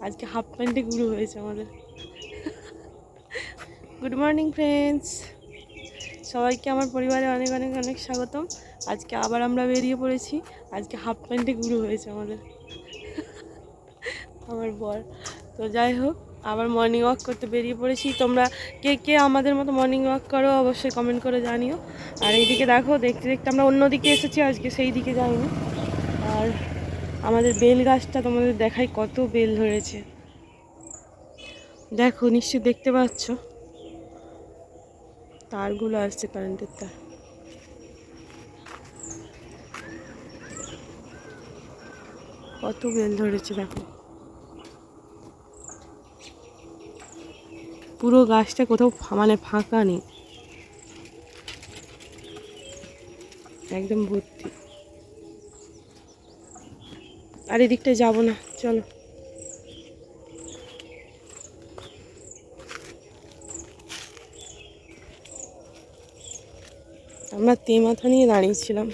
আজকে হাফ প্যান্টে গুরু হয়েছে আমাদের। গুড মর্নিং ফ্রেন্ডস সবাইকে আমার পরিবারে অনেক অনেক অনেক স্বাগতম। আজকে আবার আমরা বেরিয়ে পড়েছি। আজকে হাফ প্যান্টে গুরু হয়েছে আমাদের। আমার বর। তো যাই হোক, আবার মর্নিং ওয়াক করতে বেরিয়ে পড়েছি। তোমরা কে কে আমাদের মতো মর্নিং ওয়াক করো, অবশ্যই কমেন্ট করে জানিও। আর এইদিকে দেখো, দেখতে দেখতে আমরা অন্যদিকে এসেছি। আজকে সেই দিকে যাইনি। আর আমাদের বেল গাছটা তোমাদের দেখাই কত বেল ধরেছে। দেখো, নিশ্চয়ই দেখতে পাচ্ছ? তারগুলো আসছে কারেন্টের তার। কত বেল ধরেছে দেখো। পুরো গাছটা কোথাও মানে ফাঁকা নেই। একদম ভর্তি। আর এদিকটায় যাব না চলো। আমরা তে মাথা নিয়ে দাঁড়িয়েছিলাম।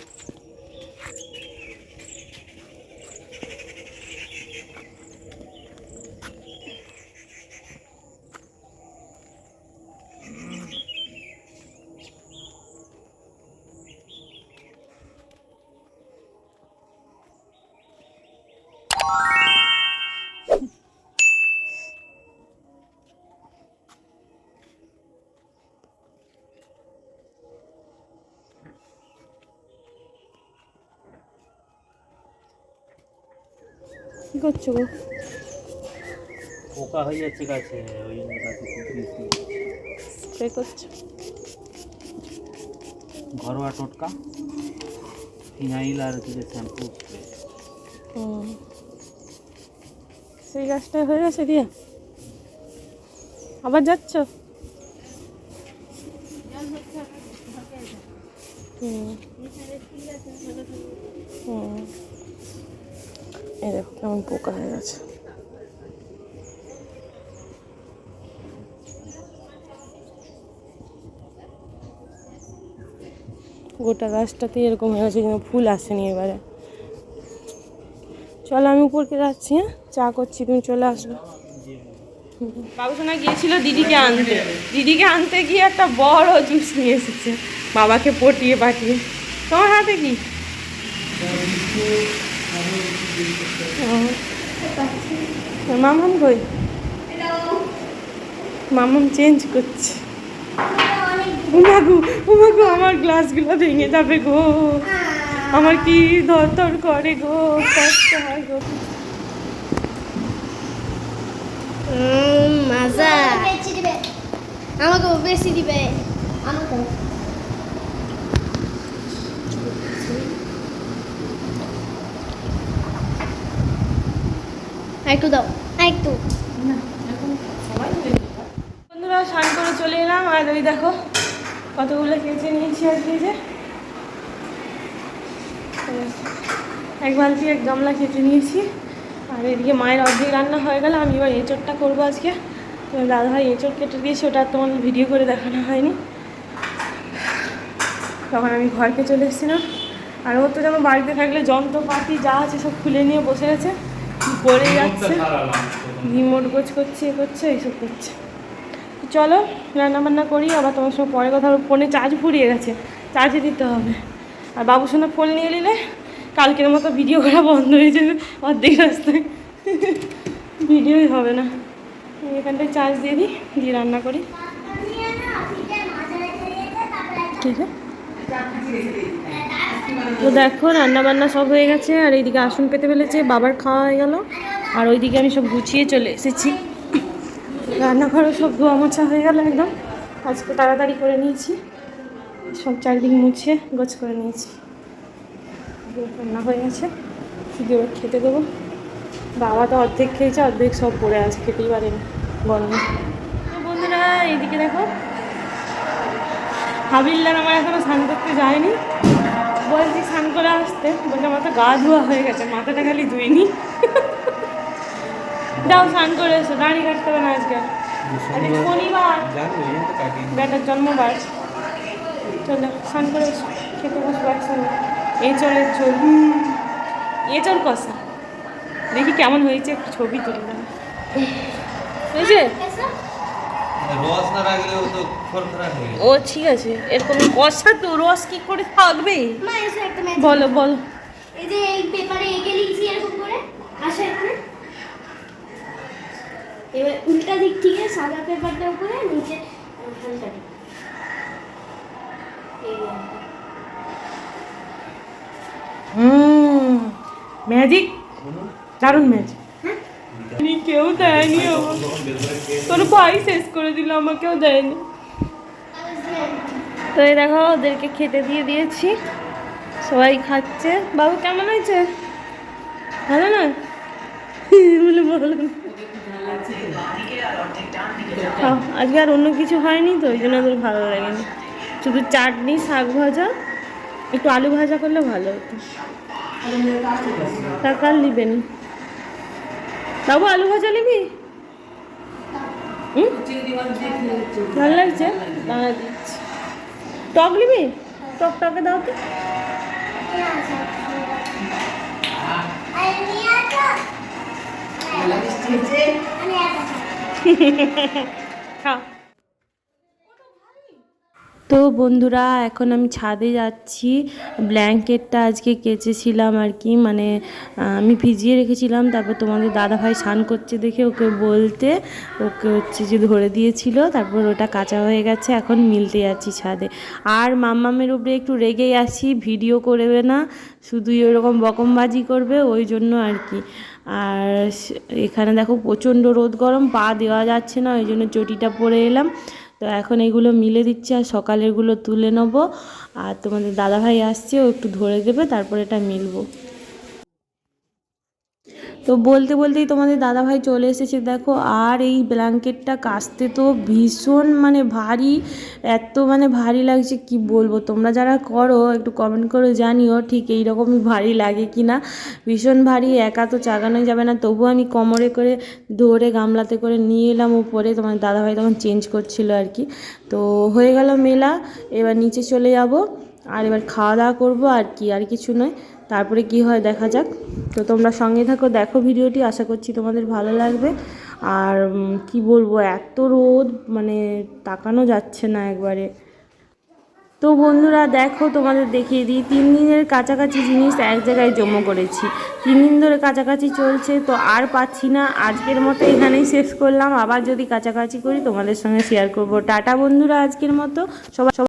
কি করছ গো? পোকা হয়ে যাচ্ছে গাছে ওই জন্য গাছে খুব স্প্রে করছ? ঘরোয়া টোটকা ফিনাইল আর কিছু শ্যাম্পু স্প্রে হুম। সেই গাছটা হয়ে গেছে দিয়ে আবার যাচ্ছ? এই দেখো কেমন পোকা হয়ে গেছে। গোটা গাছটাতে এরকম হয়ে গেছে, কিন্তু ফুল আসেনি এবারে। চলো আমি উপরকে যাচ্ছি হ্যাঁ? চা করছি তুমি চলে আসবে। বাবুসোনা গিয়েছিল দিদিকে আনতে। দিদিকে আনতে গিয়ে একটা বড় জুস নিয়ে এসেছে। বাবাকে পটিয়ে পাঠিয়ে তোমার হাতে কি? ও। মামাম কই? মামাম চেঞ্জ করছে। উমাগু উমাগু আমার গ্লাসগুলো ভেঙে যাবে গো। আমার কি ধর করে গো কষ্ট হয় গো। উম, মাজা। আমাকে বেশি দিবে। আমাকে একটু দাও একটু। বন্ধুরা স্নান করে চলে এলাম। আর ওই দেখো কতগুলো কেচে নিয়েছি আর কি যে। এক বালতি এক গামলা কেচে নিয়েছি। আর এদিকে মায়ের অর্ধেক রান্না হয়ে গেল আমি এবার এঁচড়টা করব আজকে। তো দাদা ভাই এঁচড় কেটে দিয়েছি ওটা তোমার ভিডিও করে দেখানো হয়নি। তখন আমি ঘরকে চলে এসেছিলাম। আর ও তো যেমন বাড়িতে থাকলে যন্ত্রপাতি যা আছে সব খুলে নিয়ে বসে গেছে। করে যাচ্ছে? রিমোট গোছ করছে এ করছে এইসব করছে। চলো রান্না বান্না করি আবার তোমার সঙ্গে পরে কথা ফোনে চার্জ ফুরিয়ে গেছে চার্জে দিতে হবে। আর বাবুর সঙ্গে ফোন নিয়ে নিলে কালকের মতো ভিডিও করা বন্ধ হয়ে যাবে অর্ধেক রাস্তায়। ভিডিওই হবে না। এখানটায় চার্জ দিয়ে দিই, দিয়ে রান্না করি। ঠিক আছে তো দেখো রান্না বান্না সব হয়ে গেছে, আর এইদিকে আসন পেতে ফেলেছে, বাবার খাওয়া হয়ে গেল। আর ওইদিকে আমি সব গুছিয়ে চলে এসেছি। রান্নাঘরও সব ধোয়া মোছা হয়ে গেল একদম। আজকে তাড়াতাড়ি করে নিয়েছি। সব চারিদিক মুছে গোছ করে নিয়েছি। রান্না হয়ে গেছে শুধু এবার খেতে দেবো। বাবা তো অর্ধেক খেয়েছে অর্ধেক সব পড়ে আছে খেতেই পারেনি গরমে। বন্ধুরা এইদিকে দেখো। হাবিলদার আমার এখনও স্নান করতে যায়নি। বলছি স্নান করে আসতে বলছে আমার তো গা ধোয়া হয়ে গেছে মাথাটা খালি ধুইনি যাও স্নান করে এসো দাঁড়িয়ে কাটতে হবে না আজকে। আজকে শনিবার বেটার জন্মবার। চলো স্নান করে খেতে বসবো একসঙ্গে। ঝোল এ চল। কষা দেখি কেমন হয়েছে ছবি তুললাম রাখলে ও তো খরখরা ও ঠিক আছে। এরকম কষা তো রস কি করে থাকবে? বলো বলো। এই যে এই পেপারে এঁকে লিখছি এরকম করে। আসে এখানে। এবার উল্টা দিক থেকে সাদা পেপারটার উপরে নিচে হালকা দিক। ম্যাজিক দারুণ ম্যাজিক হ্যাঁ? কেউ দেয়নি তোর ভাই শেষ করে দিল আমাকেও দেয়নি। তো এই দেখো ওদেরকে খেতে দিয়ে দিয়েছি। সবাই খাচ্ছে। বাবু কেমন হয়েছে? ভালো না? বলে ভালো আজকে আর অন্য কিছু হয়নি তো ওই জন্য ওদের ভালো লাগেনি। শুধু চাটনি শাক ভাজা একটু আলু ভাজা করলে ভালো হতো। টাকা আর নিবেন বাবু আলু ভাজা নিবি? হুম? ভালো লাগছে? দাঁড়া দিচ্ছি। টক নিবি? টক টকে দাও তো। খাও। তো বন্ধুরা, এখন আমি ছাদে যাচ্ছি। ব্ল্যাঙ্কেটটা আজকে কেচেছিলাম আর কি মানে আমি ভিজিয়ে রেখেছিলাম। তারপর তোমাদের দাদাভাই স্নান করছে দেখে ওকে বলতে, ওকে হচ্ছে যে ধরে দিয়েছিল। তারপর ওটা কাঁচা হয়ে গেছে, এখন মিলতে যাচ্ছি ছাদে। আর মাম্মামের উপরে একটু রেগেই আছি, ভিডিও করবে না, শুধুই ওরকম বকমবাজি করবে, ওই জন্য আর কি। আর এখানে দেখো প্রচণ্ড রোদ গরম, পা দেওয়া যাচ্ছে না, ওই জন্য চটিটা পরে এলাম। তো এখন এগুলো মিলে দিচ্ছি আর সকালেরগুলো তুলে নেব। আর তোমাদের দাদাভাই আসছে, ও একটু ধরে দেবে, তারপর এটা মিলবো। তো বলতে বলতেই তোমাদের দাদাভাই চলে এসেছে। দেখো, আর এই ব্ল্যাঙ্কেটটা কাচতে তো ভীষণ মানে ভারী, এত মানে ভারী লাগছে, কি বলব? তোমরা যারা করো, একটু কমেন্ট করে জানিও, ঠিক এই রকমই ভারী লাগে কি না ভীষণ ভারী, একা তো চাগানো যাবে না। তবু আমি কোমরে করে ধরে গামলাতে করে নিয়ে এলাম উপরে তোমার দাদাভাই তখন চেঞ্জ করছিল আর কি। তো হয়ে গেল মেলা, এবার নিচে চলে যাব, আর এবার খাওয়া দাওয়া করব আর কি, আর কিছু নয়। তারপরে কি হয় দেখা যাক। তো তোমরা সঙ্গে থাকো, দেখো ভিডিওটি, আশা করছি তোমাদের ভালো লাগবে। আর কি বলব, এত রোদ মানে তাকানো যাচ্ছে না একবারে। তো বন্ধুরা, দেখো তোমাদের দেখিয়ে দিই, তিন দিনের কাছাকাছি জিনিস এক জায়গায় জমা করেছি। তিন দিন ধরে কাছাকাছি চলছে, তো আর পাচ্ছি না। আজকের মতো এখানেই শেষ করলাম। আবার যদি কাছাকাছি করি, তোমাদের সঙ্গে শেয়ার করব। টাটা বন্ধুরা আজকের মতো। সবাই